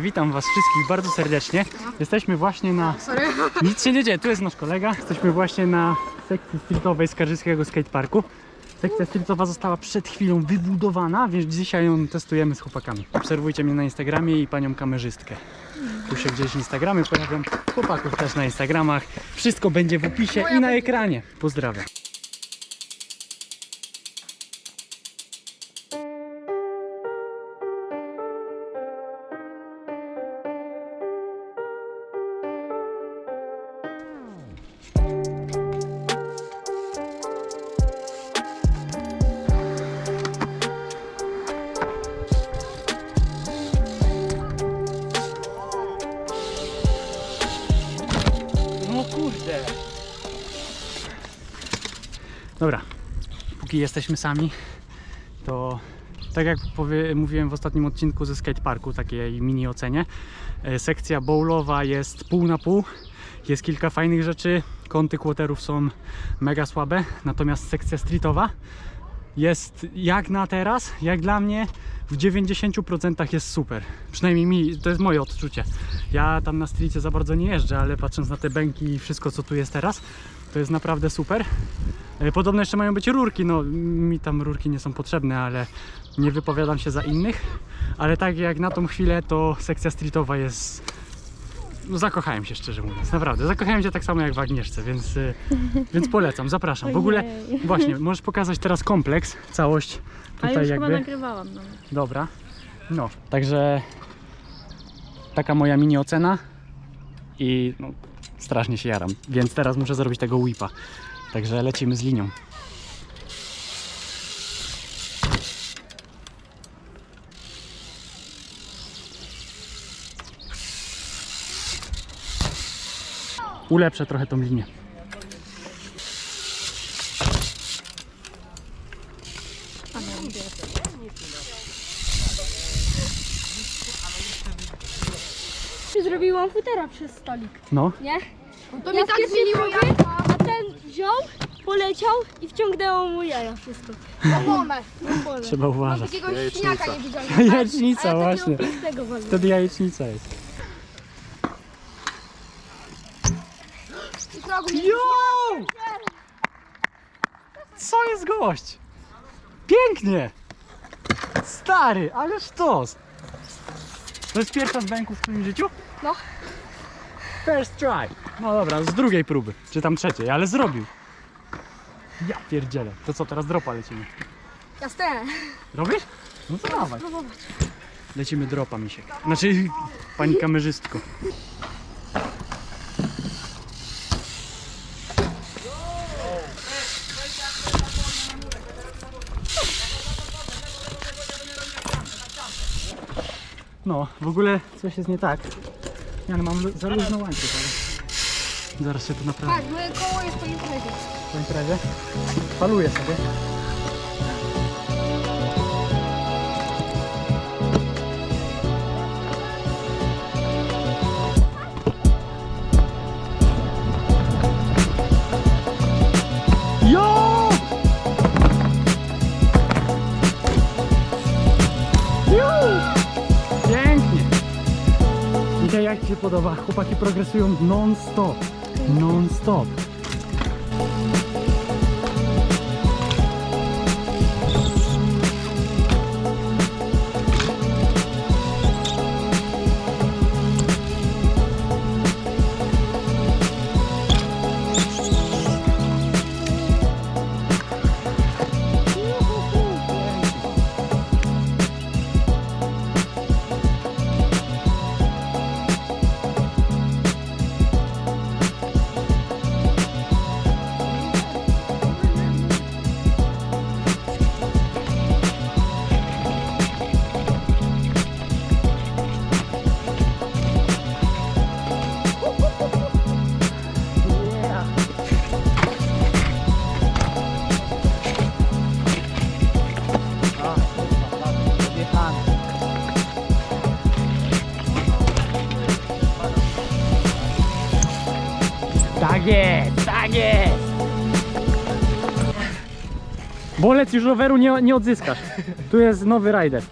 Witam Was wszystkich bardzo serdecznie. Jesteśmy właśnie na. Nic się nie dzieje, tu jest nasz kolega. Jesteśmy właśnie na sekcji streetowej Skarżyskiego Skateparku. Sekcja streetowa została przed chwilą wybudowana, więc dzisiaj ją testujemy z chłopakami. Obserwujcie mnie na Instagramie i panią kamerzystkę. Tu się gdzieś Instagramy pojawią, chłopaków też na Instagramach. Wszystko będzie w opisie i na ekranie. Pozdrawiam. Dobra, póki jesteśmy sami, to tak jak powie, mówiłem w ostatnim odcinku ze skateparku, takiej mini ocenie, e, sekcja bowlowa jest pół na pół. Jest kilka fajnych rzeczy, kąty quarterów są mega słabe, natomiast sekcja streetowa jest jak na teraz, jak dla mnie w 90% jest super. Przynajmniej mi, to jest moje odczucie. Ja tam na streetie za bardzo nie jeżdżę, ale patrząc na te bęki i wszystko co tu jest teraz, to jest naprawdę super. E, Podobno jeszcze mają być rurki, no mi tam rurki nie są potrzebne, ale nie wypowiadam się za innych. Ale tak jak na tą chwilę, to sekcja streetowa jest no zakochałem się szczerze mówiąc, naprawdę. Zakochałem się tak samo jak w Agnieszce, więc, y, więc polecam, zapraszam. W ogóle Ojej. właśnie, możesz pokazać teraz kompleks, całość tutaj już chyba jakby. nagrywałam nawet. Dobra. No, także taka moja mini ocena i no, strasznie się jaram, więc teraz muszę zrobić tego whipa. Także lecimy z linią. Ulepszę trochę tą linię. Zrobiłam futera przez stolik, No, nie? To Ja mi tak zmieniło. A ten wziął, poleciał i wciągnęło mu jaja wszystko. Opone. trzeba uważać. Takiego śniaka nie widziałem. Jajecznica właśnie. Walnął. Wtedy jajecznica jest. Jo! Co jest gość? Pięknie! Stary, ale sztos! To jest pierwsza z bęków w twoim życiu? No. First try. No dobra, z drugiej próby, czy tam trzeciej, ale zrobił. Ja pierdzielę. To co, teraz dropa lecimy? Jasne. Robisz? No to dawaj. Lecimy dropa, misiek. Znaczy, pani kamerzystko. No, w ogóle coś jest nie tak. Ja no mam za luźno łańcuch, ale... Zaraz się tu naprawię. Tak, moje koło jest po imprezie. Po imprezie. Faluję sobie. Dzisiaj jak Ci się podoba? Chłopaki progresują non-stop. Non-stop. Tak jest! Bolec już roweru nie, nie odzyskasz. Tu jest nowy rider.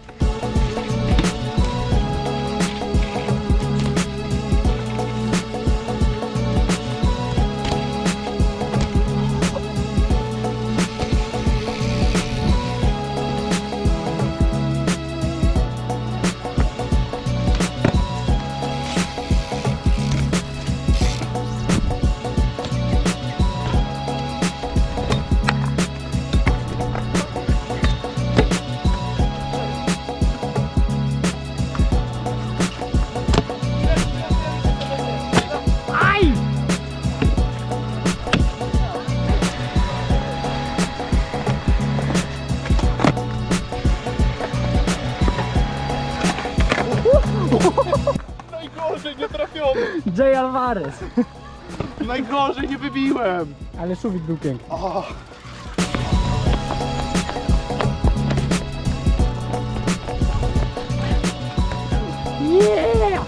najgorzej nie trafiony. Jay Alvarez. Najgorzej nie wybiłem. Ale szubik był piękny. Oh. Yeah!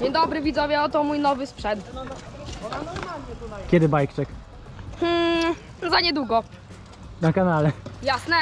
Dzień dobry widzowie, oto mój nowy sprzęt. Kiedy bajkczek? Hmm, za niedługo. Na kanale. Jasne.